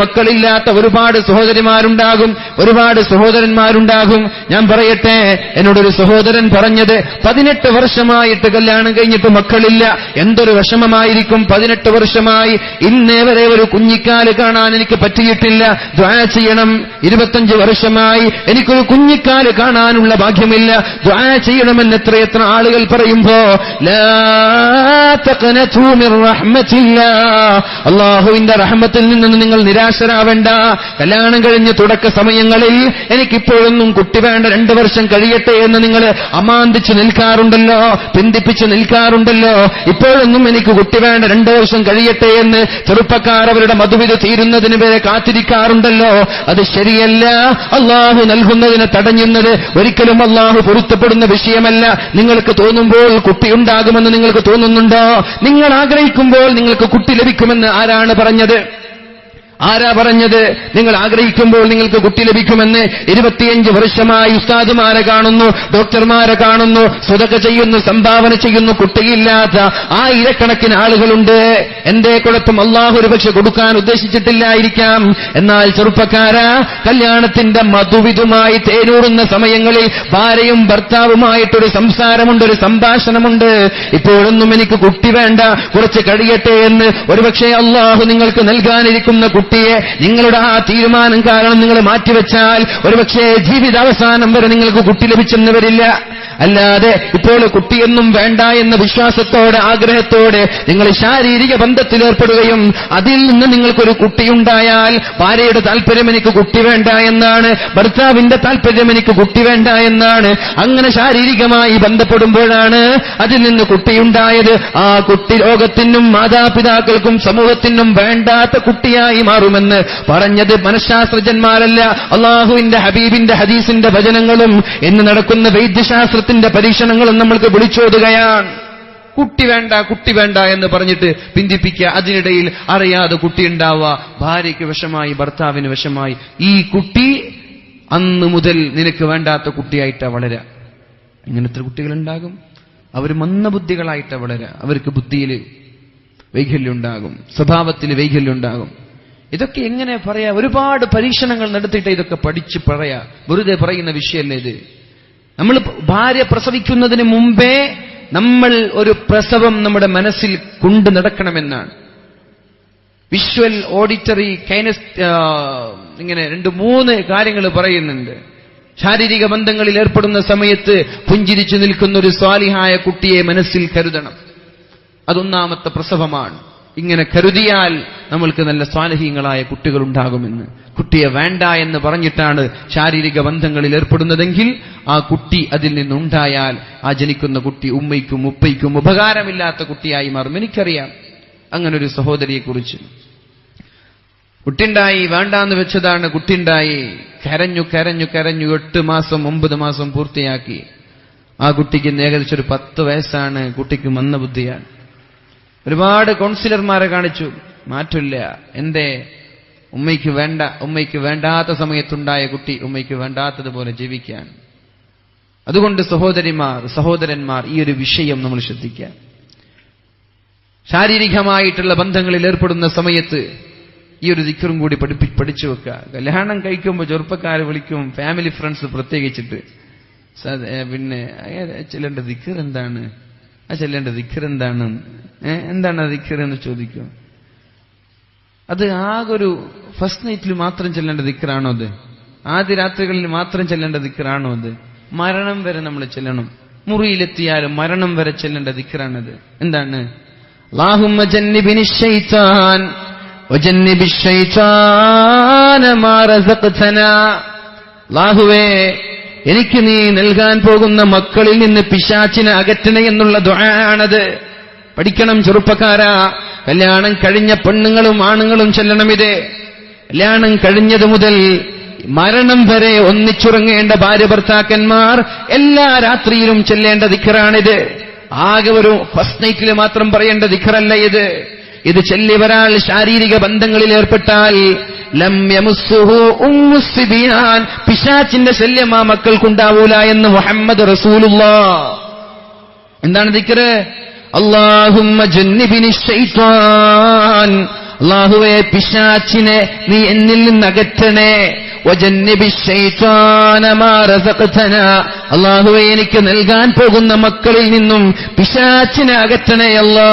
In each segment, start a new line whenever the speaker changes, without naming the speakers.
മക്കളില്ലാത്ത ഒരുപാട് സഹോദരിമാരുണ്ടാകും ഒരുപാട് സഹോദരന്മാരുണ്ടാകും. ഞാൻ പറയട്ടെ എന്നോടൊരു സഹോദരൻ പറഞ്ഞത് പതിനെട്ട് വർഷമായിട്ട് കല്യാണം കഴിഞ്ഞിട്ട് മക്കളില്ല. എന്തൊരു വിഷമമായിരിക്കും പതിനെട്ട് വർഷമായി. ഇന്നേ വരെ ഒരു കുഞ്ഞിക്കാൽ കാണാൻ എനിക്ക് പറ്റിയിട്ടില്ല. ദ്വാ ചെയ്യണം ഇരുപത്തഞ്ച് വർഷമായി. എനിക്കൊരു കുഞ്ഞിക്കാൽ കാണാനുള്ള ഭാഗ്യമില്ല. ദ്വാ ചെയ്യണമെന്ന് എത്രയെത്ര ആളുകൾ പറയുമ്പോ അള്ളാഹുവിന്റെ റഹ്മത്തിൽ നിന്ന് നിങ്ങൾ നിരാശരാവേണ്ട. കല്യാണം കഴിഞ്ഞ് തുടക്ക സമയങ്ങളിൽ എനിക്കിപ്പോഴൊന്നും കുട്ടി വേണ്ട രണ്ടു വർഷം കഴിയട്ടെ എന്ന് നിങ്ങൾ അമാന്തിച്ച് നിൽക്കാറുണ്ടല്ലോ പിന്തിപ്പിച്ച് നിൽക്കാറുണ്ടല്ലോ. ഇപ്പോഴൊന്നും എനിക്ക് കുട്ടി വേണ്ട രണ്ടു വർഷം കഴിയട്ടെ എന്ന് ചെറുപ്പക്കാർ അവരുടെ മധുവിധ തീരുന്നതിന് വരെ കാത്തിരിക്കാറുണ്ടല്ലോ. അത് ശരിയല്ല. അള്ളാഹു നൽകുന്നതിനെ തടഞ്ഞുന്നത് ഒരിക്കലും അള്ളാഹു പൊരുത്തപ്പെടുന്ന വിഷയമല്ല. നിങ്ങൾക്ക് തോന്നുമ്പോൾ കുട്ടി ഉണ്ടാകുമെന്ന് നിങ്ങൾക്ക് തോന്നുന്നുണ്ടോ? നിങ്ങൾ ആഗ്രഹിക്കുമ്പോൾ നിങ്ങൾക്ക് കുട്ടി ലഭിക്കുമെന്ന് ആരാണ് പറഞ്ഞത്? ആരാ പറഞ്ഞത്? നിങ്ങൾ ആഗ്രഹിക്കുമ്പോൾ നിങ്ങൾക്ക് കുട്ടി ലഭിക്കുമെന്ന് ഇരുപത്തിയഞ്ച് വർഷമായി ഉസ്താദുമാരെ കാണുന്നു ഡോക്ടർമാരെ കാണുന്നു സ്വതക ചെയ്യുന്നു സംഭാവന ചെയ്യുന്നു കുട്ടിയില്ലാത്ത ആയിരക്കണക്കിന് ആളുകളുണ്ട്. എന്റെ കുഴപ്പം? അള്ളാഹു ഒരു പക്ഷെ കൊടുക്കാൻ ഉദ്ദേശിച്ചിട്ടില്ലായിരിക്കാം. എന്നാൽ ചെറുപ്പക്കാരാ കല്യാണത്തിന്റെ മധുവിധുമായി തേനൂറുന്ന സമയങ്ങളിൽ ഭാര്യയും ഭർത്താവുമായിട്ടൊരു സംസാരമുണ്ട് ഒരു സംഭാഷണമുണ്ട്. ഇപ്പോഴൊന്നും എനിക്ക് കുട്ടി വേണ്ട കുറച്ച് കഴിയട്ടെ എന്ന് ഒരുപക്ഷെ അള്ളാഹു നിങ്ങൾക്ക് നൽകാനിരിക്കുന്ന കുട്ടിയെ നിങ്ങളുടെ ആ തീരുമാനം കാരണം നിങ്ങൾ മാറ്റിവെച്ചാൽ ഒരുപക്ഷെ ജീവിതാവസാനം വരെ നിങ്ങൾക്ക് കുട്ടി ലഭിച്ചെന്ന് വരില്ല. അല്ലാതെ ഇപ്പോൾ കുട്ടിയൊന്നും വേണ്ട എന്ന വിശ്വാസത്തോടെ ആഗ്രഹത്തോടെ നിങ്ങൾ ശാരീരിക ബന്ധത്തിൽ ഏർപ്പെടുകയും അതിൽ നിന്ന് നിങ്ങൾക്കൊരു കുട്ടിയുണ്ടായാൽ ഭാര്യയുടെ താല്പര്യം എനിക്ക് കുട്ടി വേണ്ട എന്നാണ് ഭർത്താവിന്റെ താല്പര്യം എനിക്ക് കുട്ടി വേണ്ട എന്നാണ് അങ്ങനെ ശാരീരികമായി ബന്ധപ്പെടുമ്പോഴാണ് അതിൽ നിന്ന് കുട്ടിയുണ്ടായത്. ആ കുട്ടി ലോകത്തിനും മാതാപിതാക്കൾക്കും സമൂഹത്തിനും വേണ്ടാത്ത കുട്ടിയായി മാറുമെന്ന് പറഞ്ഞത് മനഃശാസ്ത്രജ്ഞന്മാരല്ല. അള്ളാഹുവിന്റെ ഹബീബിന്റെ ഹദീസിന്റെ ഭജനങ്ങളും എന്ന് നടക്കുന്ന വൈദ്യശാസ്ത്രത്തിന്റെ പരീക്ഷണങ്ങളും നമ്മൾക്ക് വിളിച്ചോതുകയാണ്. കുട്ടി വേണ്ട കുട്ടി വേണ്ട എന്ന് പറഞ്ഞിട്ട് പിന്തിപ്പിക്കുക. അതിനിടയിൽ അറിയാതെ കുട്ടി ഉണ്ടാവുക. ഭാര്യയ്ക്ക് വിഷമായി ഭർത്താവിന് വിഷമായി. ഈ കുട്ടി അന്ന് മുതൽ നിനക്ക് വേണ്ടാത്ത കുട്ടിയായിട്ടാ വളരുക ഇങ്ങനത്തെ കുട്ടികളുണ്ടാകും. അവർ മന്ദബുദ്ധികളായിട്ടാ വളരുക അവർക്ക് ബുദ്ധിയിൽ വൈകല്യം ഉണ്ടാകും. സ്വഭാവത്തിൽ വൈകല്യം ഉണ്ടാകും. ഇതൊക്കെ എങ്ങനെ പറയാ? ഒരുപാട് പരീക്ഷണങ്ങൾ നടത്തിയിട്ട് ഇതൊക്കെ പഠിച്ച് പറയാ. വെറുതെ പറയുന്ന വിഷയമല്ലേ ഇത്? നമ്മൾ ഭാര്യ പ്രസവിക്കുന്നതിന് മുമ്പേ നമ്മൾ ഒരു പ്രസവം നമ്മുടെ മനസ്സിൽ കൊണ്ടു നടക്കണമെന്നാണ്. വിഷ്വൽ ഓഡിറ്ററി കൈനസ് ഇങ്ങനെ രണ്ട് മൂന്ന് കാര്യങ്ങൾ പറയുന്നുണ്ട്. ശാരീരിക ബന്ധങ്ങളിൽ ഏർപ്പെടുന്ന സമയത്ത് പുഞ്ചിരിച്ചു നിൽക്കുന്ന ഒരു സ്വാലിഹായ കുട്ടിയെ മനസ്സിൽ കരുതണം. അതൊന്നാമത്തെ പ്രസവമാണ്. ഇങ്ങനെ കരുതിയാൽ നമ്മൾക്ക് നല്ല സ്വാലഹീങ്ങളായ കുട്ടികളുണ്ടാകുമെന്ന്. കുട്ടിയെ വേണ്ട എന്ന് പറഞ്ഞിട്ടാണ് ശാരീരിക ബന്ധങ്ങളിൽ ഏർപ്പെടുന്നതെങ്കിൽ ആ കുട്ടി അതിൽ നിന്നുണ്ടായാൽ ആ ജനിക്കുന്ന കുട്ടി ഉമ്മയ്ക്കും ഉപ്പയ്ക്കും ഉപകാരമില്ലാത്ത കുട്ടിയായി മാറും. എനിക്കറിയാം. അങ്ങനൊരു സഹോദരിയെക്കുറിച്ച്. കുട്ടിണ്ടായി വേണ്ടാന്ന് വെച്ചതാണ് കുട്ടിണ്ടായി. കരഞ്ഞു കരഞ്ഞു കരഞ്ഞു എട്ട് മാസം ഒമ്പത് മാസം പൂർത്തിയാക്കി. ആ കുട്ടിക്ക് ഏകദേശം ഒരു പത്ത് വയസ്സാണ്. കുട്ടിക്ക് മന്ദബുദ്ധിയാണ് ഒരുപാട് കൗൺസിലർമാരെ കാണിച്ചു. മാറ്റില്ല എന്തേ? ഉമ്മയ്ക്ക് വേണ്ട ഉമ്മയ്ക്ക് വേണ്ടാത്ത സമയത്തുണ്ടായ കുട്ടി ഉമ്മയ്ക്ക് വേണ്ടാത്തതുപോലെ ജീവിക്കാൻ. അതുകൊണ്ട് സഹോദരിമാർ സഹോദരന്മാർ ഈ ഒരു വിഷയം നമ്മൾ ശ്രദ്ധിക്കുക. ശാരീരികമായിട്ടുള്ള ബന്ധങ്ങളിൽ ഏർപ്പെടുന്ന സമയത്ത് ഈ ഒരു ദിക്കറും കൂടി പഠിപ്പി പഠിച്ചു വെക്കുക. കല്യാണം കഴിക്കുമ്പോൾ ചെറുപ്പക്കാരെ വിളിക്കും ഫാമിലി ഫ്രണ്ട്സ് പ്രത്യേകിച്ചിട്ട്. പിന്നെ ചെല്ലേണ്ട ദിക്കർ എന്താണ്? ആ ചെല്ലേണ്ട ദിക്കർ എന്താണ്? എന്താണ് ആ ദിക്കർ എന്ന് ചോദിക്കും. അത് ആകെ ഒരു ഫസ്റ്റ് നൈറ്റിൽ മാത്രം ചെല്ലേണ്ട ദിക്കറാണോ അത്? ആദ്യ രാത്രികളിൽ മാത്രം ചെല്ലേണ്ട ദിക്കറാണോ അത്? മരണം വരെ നമ്മൾ ചെല്ലണം. മുറിയിലെത്തിയാലും മരണം വരെ ചെല്ലേണ്ട ദിക്കറാണത് എന്താണ്? ലാഹുവേ എനിക്ക് നീ നൽകാൻ പോകുന്ന മക്കളിൽ നിന്ന് പിശാച്ചിനെ അകറ്റണേ എന്നുള്ള ദുആണത് പഠിക്കണം ചെറുപ്പക്കാരാ. കല്യാണം കഴിഞ്ഞ പെണ്ണുങ്ങളും ആണുങ്ങളും ചെല്ലണം ഇത് കല്യാണം കഴിഞ്ഞതു മുതൽ മരണം വരെ ഒന്നിച്ചുറങ്ങേണ്ട ഭാര്യ ഭർത്താക്കന്മാർ എല്ലാ രാത്രിയിലും ചെല്ലേണ്ട ദിഖറാണിത്. ആകെ ഒരു ഫസ്റ്റ് നൈറ്റിൽ മാത്രം പറയേണ്ട ദിഖറല്ല ഇത്. ഇത് ചെല്ലിവരാൾ ശാരീരിക ബന്ധങ്ങളിൽ ഏർപ്പെട്ടാൽ പിശാച്ചിന്റെ ശല്യം ആ മക്കൾക്കുണ്ടാവൂല എന്ന് മുഹമ്മദ് റസൂലുള്ള. എന്താണ് ദിക്കറ് അള്ളാഹുമ്മ അള്ളാഹുവെ പിശാച്ചിനെ നീ എന്നിൽ നിന്ന് അള്ളാഹുവെ എനിക്ക് നൽകാൻ പോകുന്ന മക്കളിൽ നിന്നും പിശാച്ചിനെ അകറ്റണേ അല്ലാ.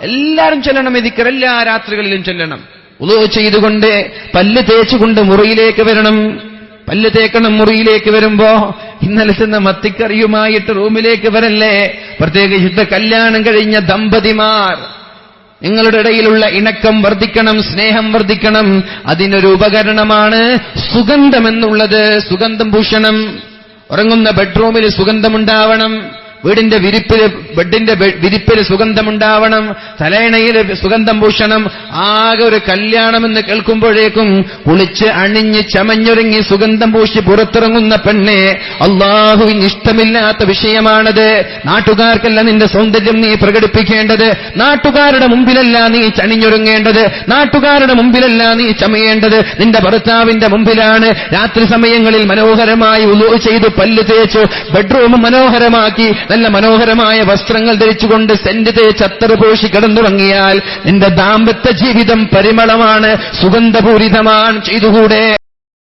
എല്ലാരും ചൊല്ലണം ഇതിക്കർ എല്ലാ രാത്രികളിലും ചൊല്ലണം. ഉളവ് ചെയ്തുകൊണ്ട് പല്ല് തേച്ചുകൊണ്ട് മുറിയിലേക്ക് വരണം. പല്ല് തേക്കണം മുറിയിലേക്ക് വരുമ്പോ ഇന്നലെ ചെന്ന മത്തിക്കറിയുമായിട്ട് റൂമിലേക്ക് വരല്ലേ? പ്രത്യേകിച്ചിട്ട് കല്യാണം കഴിഞ്ഞ ദമ്പതിമാർ. നിങ്ങളുടെ ഇടയിലുള്ള ഇണക്കം വർദ്ധിക്കണം സ്നേഹം വർദ്ധിക്കണം. അതിനൊരു ഉപകരണമാണ് സുഗന്ധമെന്നുള്ളത്. സുഗന്ധം ഭൂഷണം ഉറങ്ങുന്ന ബെഡ്റൂമിൽ സുഗന്ധമുണ്ടാവണം. വീടിന്റെ വിരിപ്പിൽ ബെഡിന്റെ വിരിപ്പിൽ സുഗന്ധമുണ്ടാവണം തലേണയിൽ സുഗന്ധം പൂഷണം ആകെ ഒരു കല്യാണമെന്ന് കേൾക്കുമ്പോഴേക്കും കുളിച്ച് അണിഞ്ഞ് ചമഞ്ഞൊരുങ്ങി സുഗന്ധം പൂശി പുറത്തിറങ്ങുന്ന പെണ്ണെ അള്ളാഹുവിന് ഇഷ്ടമില്ലാത്ത വിഷയമാണത്. നാട്ടുകാർക്കല്ല നിന്റെ സൗന്ദര്യം നീ പ്രകടിപ്പിക്കേണ്ടത്. നാട്ടുകാരുടെ മുമ്പിലല്ല നീ ചണിഞ്ഞൊരുങ്ങേണ്ടത്. നാട്ടുകാരുടെ മുമ്പിലല്ല നീ ചമയേണ്ടത്. നിന്റെ ഭർത്താവിന്റെ മുമ്പിലാണ്. രാത്രി സമയങ്ങളിൽ മനോഹരമായി ഉലു ചെയ്ത് പല്ല് തേച്ചു. ബെഡ്റൂം മനോഹരമാക്കി. നല്ല മനോഹരമായ വസ്ത്രങ്ങൾ ധരിച്ചുകൊണ്ട് സെന്റ് തേച്ച് അത്തറ് പൂശി കിടന്നുറങ്ങിയാൽ നിന്റെ ദാമ്പത്യ ജീവിതം പരിമളമാണ് സുഗന്ധപൂരിതമാണ് ചെയ്തുകൂടെ?